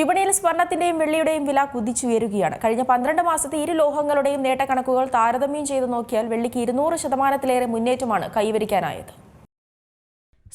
വിപണിയിൽ സ്വർണത്തിന്റെയും വെള്ളിയുടെയും വില കുതിച്ചുയരുകയാണ്. കഴിഞ്ഞ പന്ത്രണ്ട് മാസത്തെ ഇരു ലോഹങ്ങളുടെയും നേട്ടക്കണക്കുകൾ താരതമ്യം ചെയ്തു നോക്കിയാൽ വെള്ളിക്ക് ഇരുന്നൂറ് ശതമാനത്തിലേറെ മുന്നേറ്റമാണ് കൈവരിക്കാനായത്.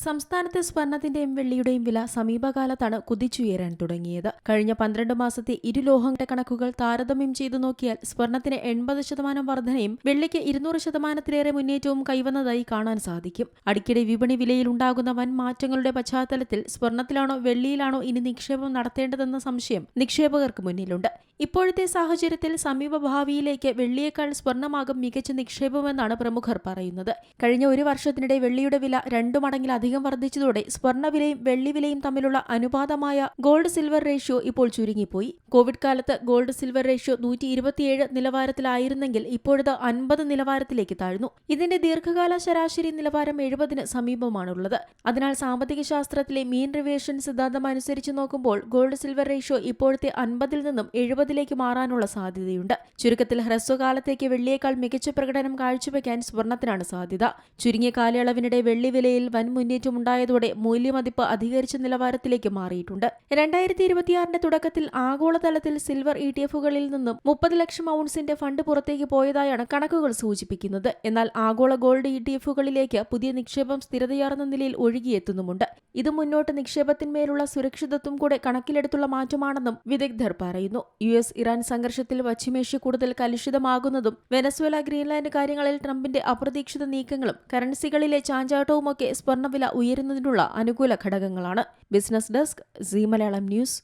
സംസ്ഥാനത്തെ സ്വർണത്തിന്റെയും വെള്ളിയുടെയും വില സമീപകാലത്താണ് കുതിച്ചുയരാൻ തുടങ്ങിയത്. കഴിഞ്ഞ പന്ത്രണ്ട് മാസത്തെ ഇരു ലോഹങ്ങളുടെ കണക്കുകൾ താരതമ്യം ചെയ്തു നോക്കിയാൽ സ്വർണത്തിന് എൺപത് ശതമാനം വർധനയും വെള്ളിക്ക് ഇരുന്നൂറ് ശതമാനത്തിലേറെ മുന്നേറ്റവും കൈവന്നതായി കാണാൻ സാധിക്കും. അടിക്കടി വിപണി വിലയിൽ ഉണ്ടാകുന്ന വൻ മാറ്റങ്ങളുടെ പശ്ചാത്തലത്തിൽ സ്വർണത്തിലാണോ വെള്ളിയിലാണോ ഇനി നിക്ഷേപം നടത്തേണ്ടതെന്ന സംശയം നിക്ഷേപകർക്ക് മുന്നിലുണ്ട്. ഇപ്പോഴത്തെ സാഹചര്യത്തിൽ സമീപ ഭാവിയിലേക്ക് വെള്ളിയേക്കാൾ സ്വർണമാകും മികച്ച നിക്ഷേപമെന്നാണ് പ്രമുഖർ പറയുന്നത്. കഴിഞ്ഞ ഒരു വർഷത്തിനിടെ വെള്ളിയുടെ വില രണ്ടു മടങ്ങിലധികം വർദ്ധിച്ചതോടെ സ്വർണവിലയും വെള്ളിവിലയും തമ്മിലുള്ള അനുപാതമായ ഗോൾഡ് സിൽവർ റേഷ്യോ ഇപ്പോൾ ചുരുങ്ങിപ്പോയി. കോവിഡ് കാലത്ത് ഗോൾഡ് സിൽവർ റേഷ്യോ നൂറ്റി ഇരുപത്തിയേഴ് നിലവാരത്തിലായിരുന്നെങ്കിൽ ഇപ്പോഴത് അൻപത് നിലവാരത്തിലേക്ക് താഴ്ന്നു. ഇതിന്റെ ദീർഘകാല ശരാശരി നിലവാരം എഴുപതിന് സമീപമാണുള്ളത്. അതിനാൽ സാമ്പത്തിക ശാസ്ത്രത്തിലെ മീൻ റിവേഷൻ സിദ്ധാന്തം അനുസരിച്ച് നോക്കുമ്പോൾ ഗോൾഡ് സിൽവർ റേഷ്യോ ഇപ്പോഴത്തെ അൻപതിൽ നിന്നും എഴുപതിലേക്ക് മാറാനുള്ള സാധ്യതയുണ്ട്. ചുരുക്കത്തിൽ ഹ്രസ്വകാലത്തേക്ക് വെള്ളിയേക്കാൾ മികച്ച പ്രകടനം കാഴ്ചവെക്കാൻ സ്വർണത്തിനാണ് സാധ്യത. ചുരുങ്ങിയ കാലയളവിനിടെ വെള്ളി വിലയിൽ വൻ മുന്നേറ്റമുണ്ടായതോടെ മൂല്യമതിപ്പ് അധികരിച്ച നിലവാരത്തിലേക്ക് മാറിയിട്ടുണ്ട്. രണ്ടായിരത്തി ഇരുപത്തിയാറിന്റെ തുടക്കത്തിൽ ആഗോളതലത്തിൽ സിൽവർ ഇ ടി എഫുകളിൽ നിന്നും മുപ്പത് ലക്ഷം ഔൺസിന്റെ ഫണ്ട് പുറത്തേക്ക് പോയതായാണ് കണക്കുകൾ സൂചിപ്പിക്കുന്നത്. എന്നാൽ ആഗോള ഗോൾഡ് ഇ ടി എഫുകളിലേക്ക് പുതിയ നിക്ഷേപം സ്ഥിരതയാർന്ന നിലയിൽ ഒഴുകിയെത്തുന്നുമുണ്ട്. ഇത് മുന്നോട്ട് നിക്ഷേപത്തിന്മേലുള്ള സുരക്ഷിതത്വം കൂടെ കണക്കിലെടുത്തുള്ള മാറ്റമാണെന്നും വിദഗ്ധർ പറയുന്നു. യു എസ് ഇറാൻ സംഘർഷത്തിൽ പശ്ചിമേഷ്യ കൂടുതൽ കലുഷിതമാകുന്നതും വെനസ്വേല ഗ്രീൻലാൻഡ് കാര്യങ്ങളിൽ ട്രംപിന്റെ അപ്രതീക്ഷിത നീക്കങ്ങളും കറൻസികളിലെ ചാഞ്ചാട്ടവുമൊക്കെ സ്വർണവില ഉയരുന്നതിനുള്ള അനുകൂല ഘടകങ്ങളാണ്. Business desk C Malayalam news.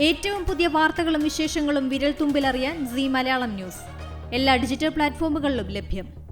ഏറ്റവും പുതിയ വാർത്തകളും വിശേഷങ്ങളും വിരൽ തുമ്പിലറിയാൻ സി മലയാളം ന്യൂസ്. എല്ലാ ഡിജിറ്റൽ പ്ലാറ്റ്ഫോമുകളിലും ലഭ്യം.